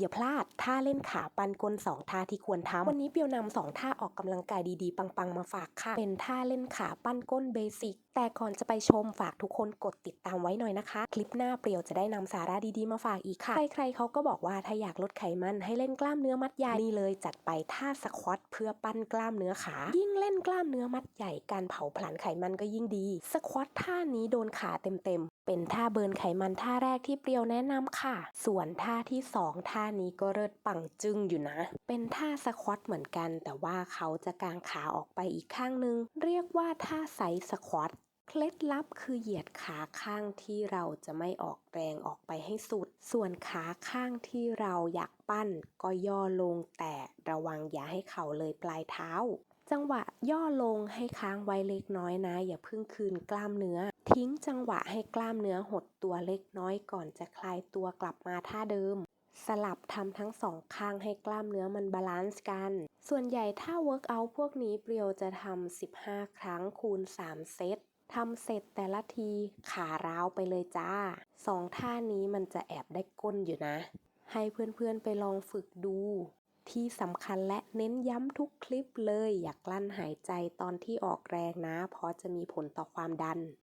อย่าพลาดท่าเล่นขาปันกลสองท่าที่ควรทำวันนี้เปียวนำสองท่าออกกำลังกายดีๆ ปังๆ มาฝากค่ะ เป็นท่าเล่นขาปั้นก้นเบสิกแต่ก่อนจะไปชมฝากทุกคนกดติดตามไว้หน่อยนะคะ คลิปหน้าเปรียวจะได้นำสาระดีๆมาฝากอีกค่ะ ใครๆเขาก็บอกว่าถ้าอยากลดไขมันให้เล่นกล้ามเนื้อมัดใหญ่นี่เลยจัดไปท่าสควอตเพื่อปั้นกล้ามเนื้อขา ยิ่งเล่นกล้ามเนื้อมัดใหญ่การเผาผลาญไขมันก็ยิ่งดีสควอตท่านี้โดนขาเต็มๆเป็นท่าเบิร์นไขมันท่าแรกที่เปรียวแนะนำค่ะ ส่วนท่าที่สองท่านี้ก็เลิศปังจึ้งอยู่นะ เป็นท่าสควอตเหมือนกัน แต่ว่าเขาจะกางขาออกไปอีกข้างนึง เรียกว่าท่าไซส์สควอตเคล็ดลับคือเหยียดขาข้างที่เราจะไม่ออกแรงออกไปให้สุด ส่วนขาข้างที่เราอยากปั้นก็ย่อลงแต่ระวังอย่าให้เข่าเลยปลายเท้า จังหวะย่อลงให้ค้างไว้เล็กน้อยนะ อย่าเพิ่งคืนกล้ามเนื้อ ทิ้งจังหวะให้กล้ามเนื้อหดตัวเล็กน้อยก่อนจะคลายตัวกลับมาท่าเดิม สลับทำทั้งสองข้างให้กล้ามเนื้อมันบาลานซ์กัน ส่วนใหญ่ถ้าเวิร์กอัพพวกนี้เปรียวจะทำ 15 ครั้งคูณ 3 เซตทำเสร็จแต่ละทีขาร้าวไปเลยจ้าสองท่านี้มันจะแอบได้ก้นอยู่นะ ให้เพื่อนๆไปลองฝึกดู ที่สำคัญและเน้นย้ำทุกคลิปเลย อย่ากลั้นหายใจตอนที่ออกแรงนะ เพราะจะมีผลต่อความดัน